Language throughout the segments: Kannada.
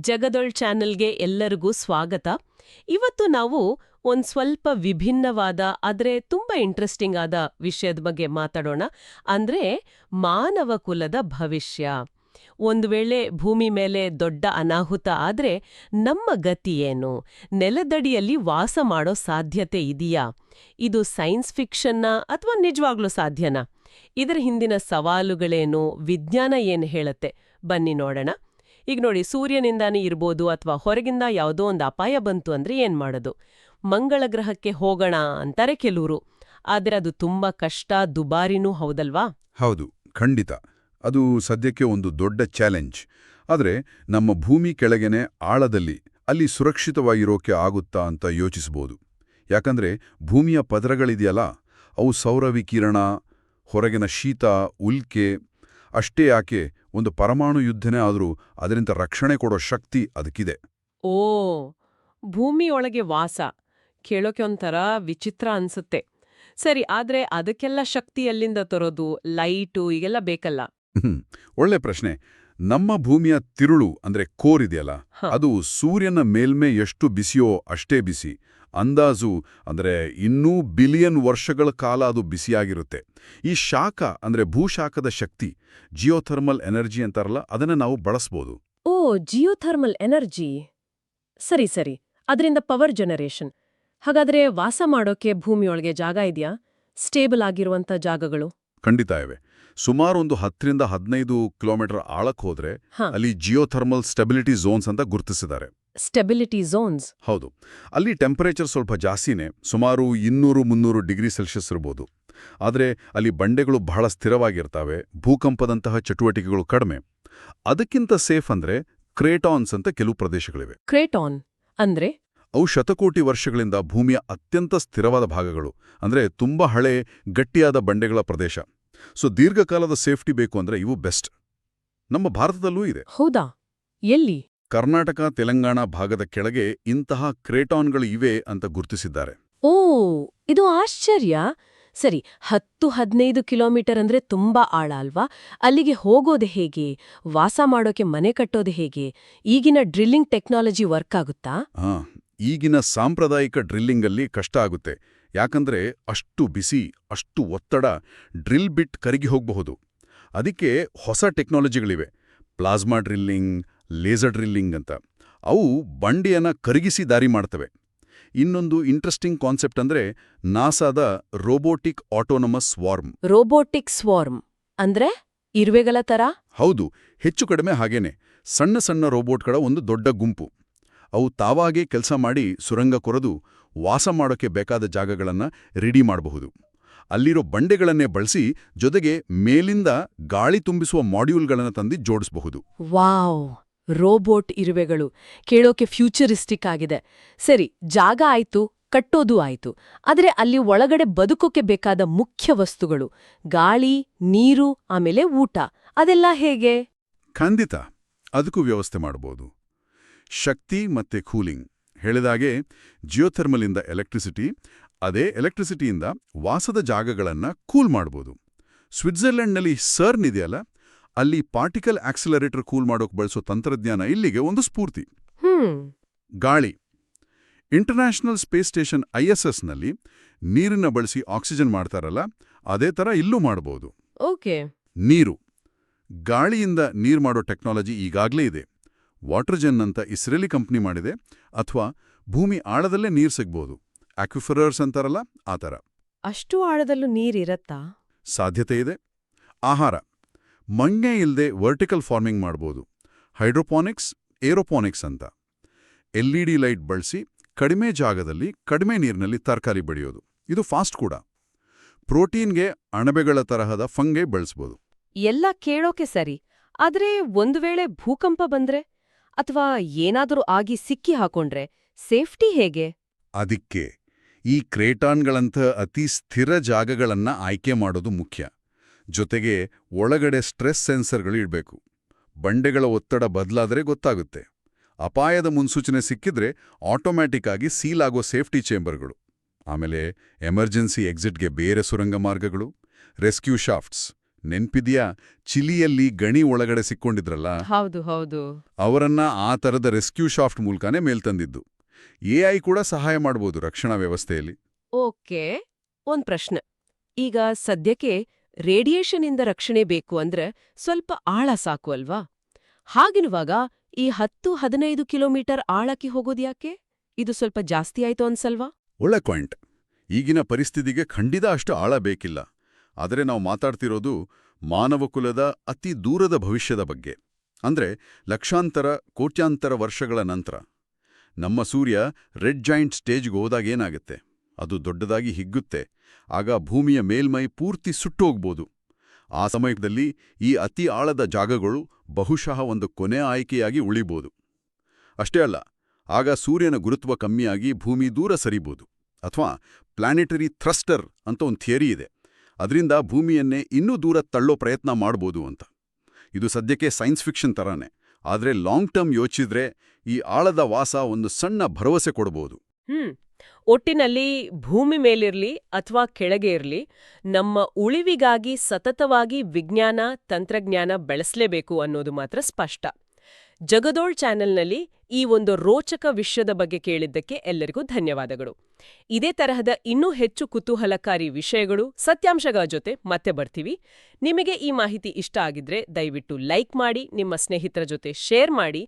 ಜಗದೊಳ್ ಚಾನೆಲ್ಗೆ ಎಲ್ಲರಿಗೂ ಸ್ವಾಗತ. ಇವತ್ತು ನಾವು ಒಂದು ಸ್ವಲ್ಪ ವಿಭಿನ್ನವಾದ, ಆದರೆ ತುಂಬಾ ಇಂಟ್ರೆಸ್ಟಿಂಗ್ ಆದ ವಿಷಯದ ಬಗ್ಗೆ ಮಾತಾಡೋಣ. ಅಂದ್ರೆ ಮಾನವ ಕುಲದ ಭವಿಷ್ಯ. ಒಂದು ವೇಳೆ ಭೂಮಿ ಮೇಲೆ ದೊಡ್ಡ ಅನಾಹುತ ಆದ್ರೆ ನಮ್ಮ ಗತಿ ಏನು? ನೆಲದಡಿಯಲ್ಲಿ ವಾಸ ಮಾಡೋ ಸಾಧ್ಯತೆ ಇದೆಯಾ? ಇದು ಸೈನ್ಸ್ ಫಿಕ್ಷನ್ನ ಅಥವಾ ನಿಜವಾಗ್ಲೂ ಸಾಧ್ಯನಾ? ಇದರ ಹಿಂದಿನ ಸವಾಲುಗಳೇನು? ವಿಜ್ಞಾನ ಏನು ಹೇಳತ್ತೆ? ಬನ್ನಿ ನೋಡೋಣ. ಈಗ ನೋಡಿ, ಸೂರ್ಯನಿಂದಾನೇ ಇರ್ಬೋದು ಅಥವಾ ಹೊರಗಿಂದ ಯಾವುದೋ ಒಂದು ಅಪಾಯ ಬಂತು ಅಂದ್ರೆ ಏನ್ ಮಾಡೋದು? ಮಂಗಳ ಗ್ರಹಕ್ಕೆ ಹೋಗೋಣ ಅಂತಾರೆ ಕೆಲವರು. ಆದ್ರೆ ಅದು ತುಂಬಾ ಕಷ್ಟ, ದುಬಾರಿನೂ ಹೌದಲ್ವಾ? ಹೌದು, ಖಂಡಿತ. ಅದು ಸದ್ಯಕ್ಕೆ ಒಂದು ದೊಡ್ಡ ಚಾಲೆಂಜ್. ಆದರೆ ನಮ್ಮ ಭೂಮಿ ಕೆಳಗೆನೆ ಆಳದಲ್ಲಿ ಅಲ್ಲಿ ಸುರಕ್ಷಿತವಾಗಿರೋಕೆ ಆಗುತ್ತಾ ಅಂತ ಯೋಚಿಸಬಹುದು ಯಾಕಂದ್ರೆ ಭೂಮಿಯ ಪದರಗಳಿದೆಯಲ್ಲ, ಅವು ಸೌರ ವಿಕಿರಣ ಹೊರಗಿನ ಶೀತ, ಉಲ್ಕೆ, ಅಷ್ಟೇ ಯಾಕೆ ಒಂದು ಪರಮಾಣು ಯುದ್ಧನೇ ಆದರೂ ಅದರಿಂದ ರಕ್ಷಣೆ ಕೊಡೋ ಶಕ್ತಿ ಅದಕ್ಕಿದೆ. ಓ ಭೂಮಿಯೊಳಗೆ ವಾಸ. ಕೇಳೋಕೆ ಒಂಥರ ವಿಚಿತ್ರ ಅನ್ಸುತ್ತೆ. ಸರಿ ಆದ್ರೆ ಅದಕ್ಕೆಲ್ಲ ಶಕ್ತಿ ಎಲ್ಲಿಂದ ತರೋದು? ಲೈಟು ಈಗೆಲ್ಲ ಬೇಕಲ್ಲ. ಒಳ್ಳೆ ಪ್ರಶ್ನೆ. ನಮ್ಮ ಭೂಮಿಯ ತಿರುಳು ಅಂದ್ರೆ ಕೋರ್ ಇದೆಯಲ್ಲ ಅದು ಸೂರ್ಯನ ಮೇಲ್ಮೆ ಎಷ್ಟು ಬಿಸಿಯೋ ಅಷ್ಟೇ ಬಿಸಿ. ಅಂದಾಜು ಅಂದ್ರೆ ಇನ್ನೂ ಬಿಲಿಯನ್ ವರ್ಷಗಳ ಕಾಲ ಅದು ಬಿಸಿಯಾಗಿರುತ್ತೆ. ಈ ಶಾಖ ಅಂದ್ರೆ ಭೂಶಾಖದ ಶಕ್ತಿ ಜಿಯೋಥರ್ಮಲ್ ಎನರ್ಜಿ ಅಂತಾರಲ್ಲ ಅದನ್ನ ನಾವು ಬಳಸ್ಬೋದು. ಓ ಜಿಯೋಥರ್ಮಲ್ ಎನರ್ಜಿ. ಸರಿ ಸರಿ. ಅದರಿಂದ ಪವರ್ ಜನರೇಷನ್. ಹಾಗಾದ್ರೆ ವಾಸ ಮಾಡೋಕೆ ಭೂಮಿಯೊಳಗೆ ಜಾಗ ಇದೆಯಾ? ಸ್ಟೇಬಲ್ ಆಗಿರುವಂಥ ಜಾಗಗಳು? ಖಂಡಿತ ಇವೆ. ಸುಮಾರು ಒಂದು ಹತ್ತರಿಂದ ಹದಿನೈದು ಕಿಲೋಮೀಟರ್ ಆಳಕ್ಕೆ ಹೋದ್ರೆ ಅಲ್ಲಿ ಜಿಯೋಥರ್ಮಲ್ ಸ್ಟೆಬಿಲಿಟಿ ಝೋನ್ಸ್ ಅಂತ ಗುರುತಿಸಿದ್ದಾರೆ. ಸ್ಟೆಬಿಲಿಟಿ ಝೋನ್ಸ್ ಹೌದು. ಅಲ್ಲಿ ಟೆಂಪರೇಚರ್ ಸ್ವಲ್ಪ ಜಾಸ್ತಿನೇ ಸುಮಾರು ಇನ್ನೂರು ಮುನ್ನೂರು ಡಿಗ್ರಿ ಸೆಲ್ಸಿಯಸ್ ಇರ್ಬೋದು. ಆದರೆ ಅಲ್ಲಿ ಬಂಡೆಗಳು ಬಹಳ ಸ್ಥಿರವಾಗಿರ್ತವೆ ಭೂಕಂಪದಂತಹ ಚಟುವಟಿಕೆಗಳು ಕಡಿಮೆ. ಅದಕ್ಕಿಂತ ಸೇಫ್ ಅಂದ್ರೆ ಕ್ರೇಟಾನ್ಸ್ ಅಂತ ಕೆಲವು ಪ್ರದೇಶಗಳಿವೆ. ಕ್ರೇಟಾನ್ ಅಂದ್ರೆ? ಅವು ಶತಕೋಟಿ ವರ್ಷಗಳಿಂದ ಭೂಮಿಯ ಅತ್ಯಂತ ಸ್ಥಿರವಾದ ಭಾಗಗಳು ಅಂದ್ರೆ ತುಂಬಾ ಹಳೆ ಗಟ್ಟಿಯಾದ ಬಂಡೆಗಳ ಪ್ರದೇಶ. ಸೊ ದೀರ್ಘಕಾಲದ ಸೇಫ್ಟಿ ಬೇಕು ಅಂದ್ರೆ ಇವು ಬೆಸ್ಟ್. ನಮ್ಮ ಭಾರತದಲ್ಲೂ ಇದೆ. ಹೌದಾ? ಎಲ್ಲಿ? ಕರ್ನಾಟಕ ತೆಲಂಗಾಣ ಭಾಗದ ಕೆಳಗೆ ಇಂತಹ ಕ್ರೇಟಾನ್ಗಳು ಇವೆ ಅಂತ ಗುರುತಿಸಿದ್ದಾರೆ. ಓ ಇದು ಆಶ್ಚರ್ಯ. ಸರಿ ಹತ್ತು ಹದಿನೈದು ಕಿಲೋಮೀಟರ್ ಅಂದ್ರೆ ತುಂಬಾ ಆಳ ಅಲ್ವಾ? ಅಲ್ಲಿಗೆ ಹೋಗೋದು ಹೇಗೆ? ವಾಸ ಮಾಡೋಕೆ ಮನೆ ಕಟ್ಟೋದು ಹೇಗೆ? ಈಗಿನ ಡ್ರಿಲ್ಲಿಂಗ್ ಟೆಕ್ನಾಲಜಿ ವರ್ಕ್ ಆಗುತ್ತಾ? ಈಗಿನ ಸಾಂಪ್ರದಾಯಿಕ ಡ್ರಿಲ್ಲಿಂಗಲ್ಲಿ ಕಷ್ಟ ಆಗುತ್ತೆ. ಯಾಕಂದ್ರೆ ಅಷ್ಟು ಬಿಸಿ ಅಷ್ಟು ಒತ್ತಡ ಡ್ರಿಲ್ ಬಿಟ್ ಕರಗಿ ಹೋಗಬಹುದು. ಅದಕ್ಕೆ ಹೊಸ ಟೆಕ್ನಾಲಜಿಗಳಿವೆ. ಪ್ಲಾಸ್ಮಾ ಡ್ರಿಲ್ಲಿಂಗ್ ಲೇಸರ್ ಡ್ರಿಲ್ಲಿಂಗ್ ಅಂತ. ಅವು ಬಂಡೆಯನ್ನ ಕರಗಿಸಿ ದಾರಿ ಮಾಡ್ತವೆ. ಇನ್ನೊಂದು ಇಂಟ್ರೆಸ್ಟಿಂಗ್ ಕಾನ್ಸೆಪ್ಟ್ ಅಂದ್ರೆ ನಾಸಾದ robotic autonomous swarm robotic swarm ಅಂದ್ರೆ ಇರುವೆಗಳ ತರ? ಹೌದು ಹೆಚ್ಚು ಕಡಿಮೆ ಹಾಗೇನೆ. ಸಣ್ಣ ಸಣ್ಣ ರೋಬೋಟ್ಗಳ ಒಂದು ದೊಡ್ಡ ಗುಂಪು. ಅವು ತಾವಾಗೇ ಕೆಲಸ ಮಾಡಿ ಸುರಂಗ ಕೊರೆದು ವಾಸ ಮಾಡೋಕೆ ಬೇಕಾದ ಜಾಗಗಳನ್ನ ರೆಡಿ ಮಾಡಬಹುದು. ಅಲ್ಲಿರೋ ಬಂಡೆಗಳನ್ನೇ ಬಳಸಿ ಜೊತೆಗೆ ಮೇಲಿಂದ ಗಾಳಿ ತುಂಬಿಸುವ ಮಾಡ್ಯೂಲ್ಗಳನ್ನು ತಂದು ಜೋಡಿಸಬಹುದು. ವಾವ್! ರೋಬೋಟ್ ಇರುವೆಗಳು. ಕೇಳೋಕೆ ಫ್ಯೂಚರಿಸ್ಟಿಕ್ ಆಗಿದೆ. ಸರಿ ಜಾಗ ಆಯ್ತು ಕಟ್ಟೋದು ಆಯ್ತು. ಆದರೆ ಅಲ್ಲಿ ಒಳಗಡೆ ಬದುಕೋಕೆ ಬೇಕಾದ ಮುಖ್ಯ ವಸ್ತುಗಳು. ಗಾಳಿ ನೀರು ಆಮೇಲೆ ಊಟ. ಅದೆಲ್ಲ ಹೇಗೆ? ಖಂಡಿತ. ಅದಕ್ಕೂ ವ್ಯವಸ್ಥೆ ಮಾಡಬಹುದು ಶಕ್ತಿ ಮತ್ತೆ ಕೂಲಿಂಗ್. ಹೇಳಿದಾಗೆ ಜಿಯೋಥರ್ಮಲಿಂದ ಎಲೆಕ್ಟ್ರಿಸಿಟಿ ಅದೇ ಎಲೆಕ್ಟ್ರಿಸಿಟಿಯಿಂದ ವಾಸದ ಜಾಗಗಳನ್ನ ಕೂಲ್ ಮಾಡ್ಬೋದು. ಸ್ವಿಟ್ಜರ್ಲೆಂಡ್ನಲ್ಲಿ ಸರ್ನ್ ಇದೆಯಲ್ಲ ಅಲ್ಲಿ ಪಾರ್ಟಿಕಲ್ ಆಕ್ಸಿಲರೇಟರ್ ಕೂಲ್ ಮಾಡೋಕೆ ಬಳಸೋ ತಂತ್ರಜ್ಞಾನ ಇಲ್ಲಿಗೆ ಒಂದು ಸ್ಫೂರ್ತಿ. ಗಾಳಿ. International space station I S ಎಸ್ನಲ್ಲಿ ನೀರನ್ನ ಬಳಸಿ ಆಕ್ಸಿಜನ್ ಮಾಡ್ತಾರಲ್ಲ ಅದೇ ಥರ ಇಲ್ಲೂ ಮಾಡಬಹುದು ಓಕೆ. ನೀರು. ಗಾಳಿಯಿಂದ ನೀರು ಮಾಡೋ ಟೆಕ್ನಾಲಜಿ ಈಗಾಗಲೇ ಇದೆ. ವಾಟರ್ ಜೆನ್ ಅಂತ ಇಸ್ರೇಲಿ ಕಂಪ್ನಿ ಮಾಡಿದೆ ಅಥವಾ ಭೂಮಿ ಆಳದಲ್ಲೇ ನೀರು ಸಿಗ್ಬೋದು. ಆಕ್ವಿಫರರ್ಸ್ ಅಂತಾರಲ್ಲ ಆ ಥರ. ಅಷ್ಟು ಆಳದಲ್ಲೂ ನೀರಿರತ್ತಾ ಸಾಧ್ಯತೆ ಇದೆ. ಆಹಾರ. ಮಂಗೆ ಇಲ್ಲದೆ ವರ್ಟಿಕಲ್ ಫಾರ್ಮಿಂಗ್ ಮಾಡ್ಬೋದು. ಹೈಡ್ರೋಪಾನಿಕ್ಸ್ ಏರೋಪಾನಿಕ್ಸ್ ಅಂತ. ಎಲ್ ಇ ಡಿ ಲೈಟ್ ಬಳಸಿ ಕಡಿಮೆ ಜಾಗದಲ್ಲಿ ಕಡಿಮೆ ನೀರಿನಲ್ಲಿ ತರಕಾರಿ ಬೆಳೆಯೋದು. ಇದು ಫಾಸ್ಟ್ ಕೂಡ. ಪ್ರೋಟೀನ್ಗೆ ಅಣಬೆಗಳ ತರಹದ ಫಂಗೆ ಬಳಸ್ಬೋದು. ಎಲ್ಲ ಕೇಳೋಕೆ ಸರಿ. ಆದರೆ ಒಂದು ವೇಳೆ ಭೂಕಂಪ ಬಂದ್ರೆ? ಅಥವಾ ಏನಾದರೂ ಆಗಿ ಸಿಕ್ಕಿ ಹಾಕೊಂಡ್ರೆ ಸೇಫ್ಟಿ ಹೇಗೆ? ಅದಕ್ಕೆ ಈ ಕ್ರೇಟಾನ್ಗಳಂಥ ಅತಿ ಸ್ಥಿರ ಜಾಗಗಳನ್ನ ಆಯ್ಕೆ ಮಾಡೋದು ಮುಖ್ಯ. ಜೊತೆಗೆ ಒಳಗಡೆ ಸ್ಟ್ರೆಸ್ ಸೆನ್ಸರ್ಗಳು ಇಡಬೇಕು. ಬಂಡೆಗಳ ಒತ್ತಡ ಬದಲಾದರೆ ಗೊತ್ತಾಗುತ್ತೆ. ಅಪಾಯದ ಮುನ್ಸೂಚನೆ ಸಿಕ್ಕಿದ್ರೆ ಆಟೋಮ್ಯಾಟಿಕ್ ಆಗಿ ಸೀಲ್ ಆಗೋ ಸೇಫ್ಟಿ ಚೇಂಬರ್ಗಳು. ಆಮೇಲೆ ಎಮರ್ಜೆನ್ಸಿ ಎಕ್ಸಿಟ್ಗೆ ಬೇರೆ ಸುರಂಗ ಮಾರ್ಗಗಳು, ರೆಸ್ಕ್ಯೂ ಶಾಫ್ಟ್ಸ್. ನೆನ್ಪಿದ್ಯಾ? ಚಿಲಿಯಲ್ಲಿ ಗಣಿ ಒಳಗಡೆ ಸಿಕ್ಕೊಂಡಿದ್ರಲ್ಲ? ಹೌದು ಹೌದು. ಅವರನ್ನ ಆ ತರದ ರೆಸ್ಕ್ಯೂ ಶಾಫ್ಟ್ ಮೂಲಕನೇ ಮೇಲ್ತಂದಿದ್ದು ಎಐ ಕೂಡ ಸಹಾಯ ಮಾಡಬಹುದು ರಕ್ಷಣಾ ವ್ಯವಸ್ಥೆಯಲ್ಲಿ. ಓಕೆ ಒಂದ್ ಪ್ರಶ್ನೆ. ಈಗ ಸದ್ಯಕ್ಕೆ ರೇಡಿಯೇಷನ್ ಇಂದ ರಕ್ಷಣೆ ಬೇಕು ಅಂದ್ರೆ ಸ್ವಲ್ಪ ಆಳ ಸಾಕು ಅಲ್ವಾ? ಹಾಗಿರುವಾಗ ಈ ಹತ್ತು ಹದಿನೈದು ಕಿಲೋಮೀಟರ್ ಆಳಕ್ಕೆ ಹೋಗೋದ್ಯಾಕೆ ಇದು ಸ್ವಲ್ಪ ಜಾಸ್ತಿ ಆಯ್ತು ಅನ್ಸಲ್ವಾ? ಒಳ್ಳೆ ಪಾಯಿಂಟ್. ಈಗಿನ ಪರಿಸ್ಥಿತಿಗೆ ಖಂಡಿತ ಅಷ್ಟು ಆಳ ಬೇಕಿಲ್ಲ. ಆದರೆ ನಾವು ಮಾತಾಡ್ತಿರೋದು ಮಾನವಕುಲದ ಅತಿ ದೂರದ ಭವಿಷ್ಯದ ಬಗ್ಗೆ. ಅಂದ್ರೆ ಲಕ್ಷಾಂತರ, ಕೋಟ್ಯಾಂತರ ವರ್ಷಗಳ ನಂತರ. ನಮ್ಮ ಸೂರ್ಯ ರೆಡ್ ಜಾಯಿಂಟ್ ಸ್ಟೇಜ್ಗೆ ಹೋದಾಗೇನಾಗುತ್ತೆ ಅದು ದೊಡ್ಡದಾಗಿ ಹಿಗ್ಗುತ್ತೆ. ಆಗ ಭೂಮಿಯ ಮೇಲ್ಮೈ ಪೂರ್ತಿ ಸುಟ್ಟೋಗ್ಬೋದು. ಆ ಸಮಯದಲ್ಲಿ ಈ ಅತಿ ಆಳದ ಜಾಗಗಳು ಬಹುಶಃ ಒಂದು ಕೊನೆ ಆಯ್ಕೆಯಾಗಿ ಉಳಿಬೋದು. ಅಷ್ಟೇ ಅಲ್ಲ, ಆಗ ಸೂರ್ಯನ ಗುರುತ್ವ ಕಮ್ಮಿಯಾಗಿ ಭೂಮಿ ದೂರ ಸರಿಬೋದು. ಅಥವಾ ಪ್ಲಾನೆಟರಿ ಥ್ರಸ್ಟರ್ ಅಂತ ಒಂದು ಥಿಯರಿ ಇದೆ. ಅದರಿಂದ ಭೂಮಿಯನ್ನೇ ಇನ್ನೂ ದೂರ ತಳ್ಳೋ ಪ್ರಯತ್ನ ಮಾಡ್ಬೋದು ಅಂತ. ಇದು ಸದ್ಯಕ್ಕೆ ಸೈನ್ಸ್ ಫಿಕ್ಷನ್ ತರಾನೇ. ಆದರೆ ಲಾಂಗ್ ಟರ್ಮ್ ಯೋಚಿಸಿದ್ರೆ ಈ ಆಳದ ವಾಸ ಒಂದು ಸಣ್ಣ ಭರವಸೆ ಕೊಡಬಹುದು ಹ್ಮ್. ಒಟ್ಟಿನಲ್ಲಿ ಭೂಮಿ ಮೇಲಿರ್ಲಿ ಅಥವಾ ಕೆಳಗೆ ಇರ್ಲಿ, ನಮ್ಮ ಉಳಿವಿಗಾಗಿ ಸತತವಾಗಿ ವಿಜ್ಞಾನ, ತಂತ್ರಜ್ಞಾನ ಬೆಳೆಸಲೇಬೇಕು ಅನ್ನೋದು ಮಾತ್ರ ಸ್ಪಷ್ಟ. ಜಗದೋಳ್ ಚಾನೆಲ್ನಲ್ಲಿ ಈ ಒಂದು ರೋಚಕ ವಿಷಯದ ಬಗ್ಗೆ ಕೇಳಿದ್ದಕ್ಕೆ ಎಲ್ಲರಿಗೂ ಧನ್ಯವಾದಗಳು. ಇದೇ ತರಹದ ಇನ್ನೂ ಹೆಚ್ಚು ಕುತೂಹಲಕಾರಿ ವಿಷಯಗಳು ಸತ್ಯಾಂಶಗಳ ಜೊತೆ ಮತ್ತೆ ಬರ್ತೀವಿ. ನಿಮಗೆ ಈ ಮಾಹಿತಿ ಇಷ್ಟ ಆಗಿದ್ರೆ ದಯವಿಟ್ಟು ಲೈಕ್ ಮಾಡಿ, ನಿಮ್ಮ ಸ್ನೇಹಿತರ ಜೊತೆ ಶೇರ್ ಮಾಡಿ.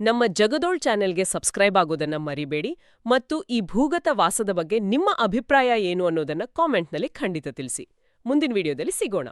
ನಮ್ಮ ಜಗದೋಳ್ ಚಾನೆಲ್ಗೆ ಸಬ್ಸ್ಕ್ರೈಬ್ ಆಗೋದನ್ನ ಮರಿಬೇಡಿ ಮತ್ತು ಈ ಭೂಗತ ವಾಸದ ಬಗ್ಗೆ ನಿಮ್ಮ ಅಭಿಪ್ರಾಯ ಏನು ಅನ್ನೋದನ್ನ ಕಾಮೆಂಟ್ನಲ್ಲಿ ಖಂಡಿತ ತಿಳಿಸಿ. ಮುಂದಿನ ವಿಡಿಯೋದಲ್ಲಿ ಸಿಗೋಣ.